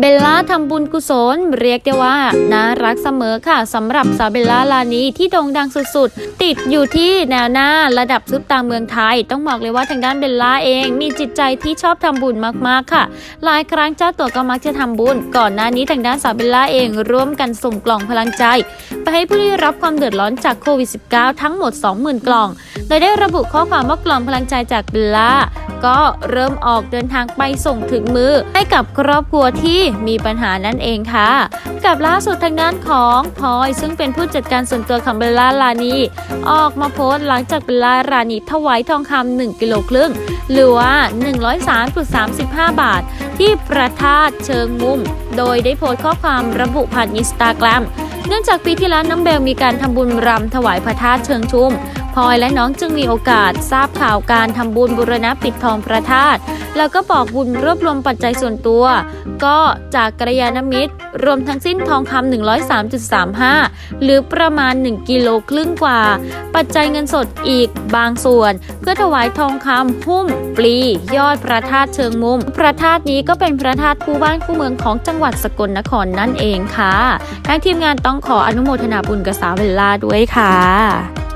เบลล่าทำบุญกุศล เรียกได้ว่าน่ารักเสมอค่ะสำหรับสาวเบลล่าลานีที่โด่งดังสุดๆ ติดอยู่ที่แนวหน้าระดับซุปตาเมืองไทย ต้องบอกเลยว่าทางด้านเบลล่าเองมีจิตใจที่ชอบทำบุญมากๆค่ะ หลายครั้งเจ้าตัวก็มักจะทำบุญ ก่อนหน้านี้ทางด้านสาวเบลล่าเองร่วมกันส่งกล่องพลังใจ ไปให้ผู้ที่รับความเดือดร้อนจากโควิด -19 ทั้งหมด 20,000 กล่อง โดยได้ระบุข้อความว่ากล่องพลังใจจากเบลล่า ก็เริ่มออกเดินทางไปส่งถึงมือให้กับครอบครัวที่มีปัญหานั่นเองค่ะ กับล่าสุดทางด้านของพลอยซึ่งเป็นผู้จัดการส่วนตัวของเบลล่าลานีออกมาโพสต์หลังจากเบลล่ารานีถวายทองคำ1กิโลครึ่งหรือว่า 103.35 บาท ที่ประทาดเชิงมุม โดยได้โพสต์ข้อความระบุผ่านอินสตาแกรม เนื่องจากปีที่แล้วน้องเบลมีการทำบุญรำถวายพระธาตุเชิงชุมพลอยและน้องจึงมีโอกาสทราบข่าวการทำบุญบุรณะปิดทองพระธาตุ แล้วก็บอกบุญรวบรวมปัจจัยส่วนตัว ก็จากกระยาณมิตร รวมทั้งสิ้นทองคำ103.35 หรือประมาณ 1 กิโลครึ่งกว่า ปัจจัยเงินสดอีกบางส่วน เพื่อถวายทองคำหุ้ม ปลี ยอดพระธาตุเชิงมุม พระธาตุนี้ก็เป็นพระธาตุคู่บ้านคู่เมืองของจังหวัดสกลนครนั่นเองค่ะทางทีมงานต้องขออนุโมทนาบุญกับสาวเบลลาด้วยค่ะ